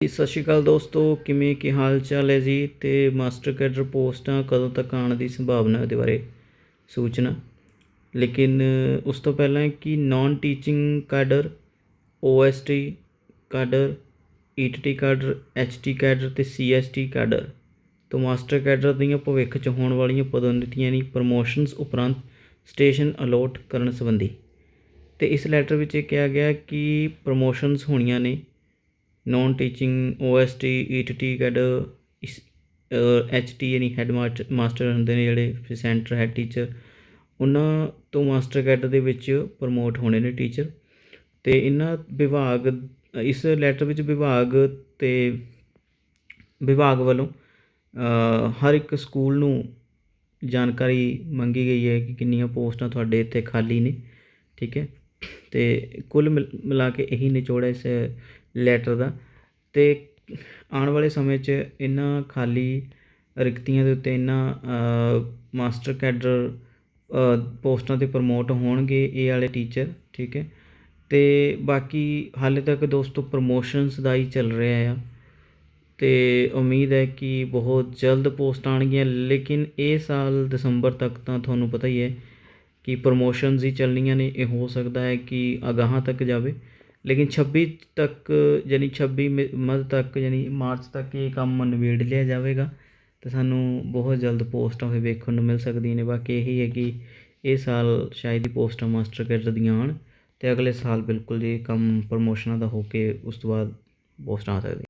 ਜੀ, ਸਤਿ ਸ਼੍ਰੀ ਅਕਾਲ ਦੋਸਤੋ ਕਿਵੇਂ ਕੀ ਹਾਲ ਚਾਲ ਹੈ ਜੀ? ਤੇ ਮਾਸਟਰ ਕੈਡਰ ਪੋਸਟਾਂ ਕਦੋਂ ਤੱਕ ਆਉਣ ਦੀ ਸੰਭਾਵਨਾ ਹੈ ਬਾਰੇ ਸੂਚਨਾ? ਲੇਕਿਨ ਉਸ ਤੋਂ ਪਹਿਲਾਂ ਕਿ non teaching cadre OST cadre ETT cadre HT cadre ਤੇ ਸੀਐਸਟੀ ਕੈਡਰ ਤੋਂ ਮਾਸਟਰ ਕੈਡਰ ਦੀਆਂ ਭਵਿੱਖ 'ਚ ਹੋਣ ਵਾਲੀਆਂ ਪਦੋਨਤੀਆਂ ਦੀ ਪ੍ਰਮੋਸ਼ਨਸ ਉਪਰੰਤ ਸਟੇਸ਼ਨ ਅਲੋਟ ਕਰਨ ਸੰਬੰਧੀ। ਤੇ ਇਸ ਲੈਟਰ ਵਿੱਚ ਇਹ ਕਿਹਾ ਗਿਆ ਕਿ ਪ੍ਰਮੋਸ਼ਨਸ ਹੋਣੀਆਂ ਨੇ non teaching OST ETT cadre HT ਯਾਨੀ ਹੈੱਡ ਮਾਸਟਰ ਹੁੰਦੇ ਨੇ ਜਿਹੜੇ ਫਿਰ ਸੈਂਟਰ ਹੈੱਡ ਟੀਚਰ ਉਹਨਾਂ ਤੋਂ ਮਾਸਟਰ ਕੈਡ ਦੇ ਵਿੱਚ ਪ੍ਰਮੋਟ ਹੋਣੇ ਨੇ ਟੀਚਰ ਤੇ ਇਹਨਾਂ ਵਿਭਾਗ, ਇਸ ਲੈਟਰ ਵਿੱਚ ਵਿਭਾਗ ਤੇ ਵਿਭਾਗ ਵੱਲੋਂ ਹਰ ਇੱਕ ਸਕੂਲ ਨੂੰ ਜਾਣਕਾਰੀ ਮੰਗੀ ਗਈ ਹੈ ਕਿ ਕਿੰਨੀਆਂ ਪੋਸਟਾਂ ਤੁਹਾਡੇ ਇੱਥੇ ਖਾਲੀ ਨੇ, ਠੀਕ ਹੈ? ਤੇ ਕੁੱਲ ਮਿਲ- ਮਿਲਾ ਕੇ ਇਹੀ ਨਿਚੋੜ ਹੈ ਇਸ ਲੈਟਰ ਦਾ। ਤੇ ਆਉਣ ਵਾਲੇ ਸਮੇਂ 'ਚ ਇਹਨਾਂ ਖਾਲੀ ਰਿਕਤੀਆਂ ਦੇ ਉੱਤੇ ਇਹਨਾਂ ਮਾਸਟਰ ਕੈਡਰ ਪੋਸਟਾਂ ਤੇ ਪ੍ਰਮੋਟ ਹੋਣਗੇ ਇਹ ਵਾਲੇ ਟੀਚਰ, ਠੀਕ ਹੈ? ਅਤੇ ਬਾਕੀ ਹਾਲੇ ਤੱਕ ਦੋਸਤੋ ਪ੍ਰਮੋਸ਼ਨਸ ਦਾ ਹੀ ਚੱਲ ਰਿਹਾ ਆ। ਅਤੇ ਉਮੀਦ ਹੈ ਕਿ ਬਹੁਤ ਜਲਦ ਪੋਸਟ ਆਉਣਗੀਆਂ, ਲੇਕਿਨ ਇਹ ਸਾਲ ਦਸੰਬਰ ਤੱਕ ਤਾਂ ਤੁਹਾਨੂੰ ਪਤਾ ਹੀ ਹੈ ਕਿ ਪ੍ਰਮੋਸ਼ਨਸ ਹੀ ਚੱਲਣੀਆਂ ਨੇ, ਇਹ ਹੋ ਸਕਦਾ ਹੈ ਕਿ ਅਗਾਹਾਂ ਤੱਕ ਜਾਵੇ। ਲੇਕਿਨ 26 ਤੱਕ, ਯਾਨੀ 26 ਮ- ਮੱਧ ਤੱਕ, ਯਾਨੀ ਮਾਰਚ ਤੱਕ ਇਹ ਕੰਮ ਨਿਬੇੜ ਲਿਆ ਜਾਵੇਗਾ। ਤੇ ਸਾਨੂੰ ਬਹੁਤ ਜਲਦ ਪੋਸਟਾਂ ਫਿਰ ਵੇਖਣ ਨੂੰ ਮਿਲ ਸਕਦੀਆਂ ਨੇ। ਬਾਕੀ ਇਹੀ ਹੈ ਕਿ ਇਹ ਸਾਲ ਸ਼ਾਇਦ ਹੀ ਪੋਸਟਾਂ ਮਾਸਟਰ ਕੈਡਰ ਦੀਆਂ ਆਉਣ ਤੇ ਅਗਲੇ ਸਾਲ ਬਿਲਕੁਲ ਜੀ ਕੰਮ ਪ੍ਰਮੋਸ਼ਨਾਂ ਦਾ ਹੋ ਕੇ ਉਸ ਤੋਂ ਬਾਅਦ ਪੋਸਟਾਂ ਆ ਸਕਦੀਆਂ